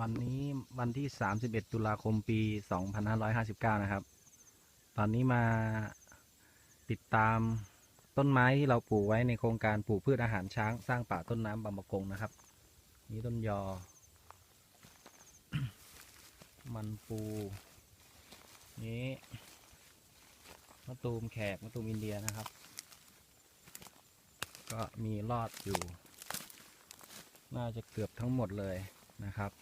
วันนี้วันที่ 31 ตุลาคมปี 2559 นะครับ ตอนนี้มาติดตามต้นไม้ที่เราปลูกไว้ในโครงการปลูกพืชอาหารช้างสร้างป่าต้นน้ำบางประกงนะครับ นี่ต้นยอ มันปูนี้มะตูมแขกมะตูมอินเดียนะครับ ก็มีรอดอยู่ น่าจะเกือบทั้งหมดเลยนะครับ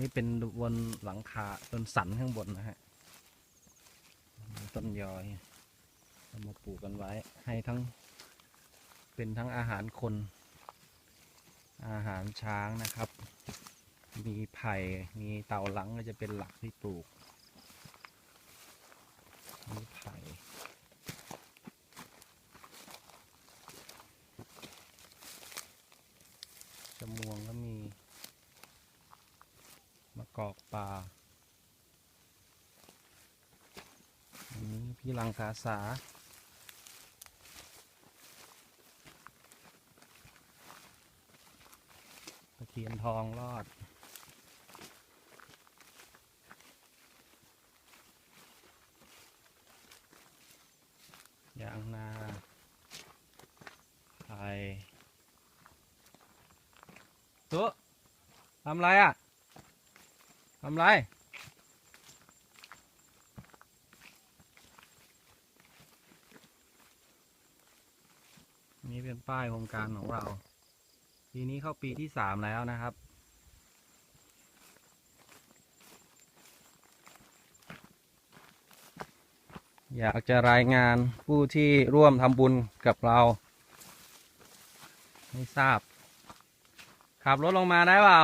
นี่เป็นบนหลังคาบนสันข้างบนนะฮะต้นยอยเอามาปลูกกันไว้ ให้ทั้ง เป็นทั้งอาหารคน อาหารช้างนะครับ มีไผ่มีเต่าหลังก็จะเป็นหลักที่ปลูกมีไผ่จมวงก็ กอกป่าอันนี้พี่ลังกาสาตะเคียนทองรอด ยางนาไผ่ตัวทำไรอะ ทำไร นี่เป็นป้ายโครงการของเรา ปีนี้เข้าปีที่สามแล้วนะครับ อยากจะรายงานผู้ที่ร่วมทำบุญกับเรา ไม่ทราบ ขับรถลงมาได้เปล่า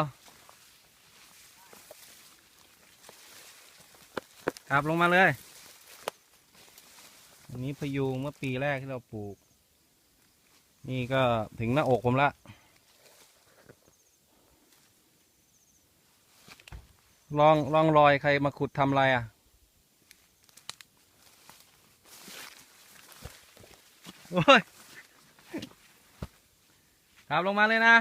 ขับลงมาเลย อันนี้พยุงเมื่อปีแรกที่เราปลูก นี่ก็ถึงหน้าอกผมละ ลองลองรอยใครมาขุดทำอะไรอะ โอ้ยขับลงมาเลยนะ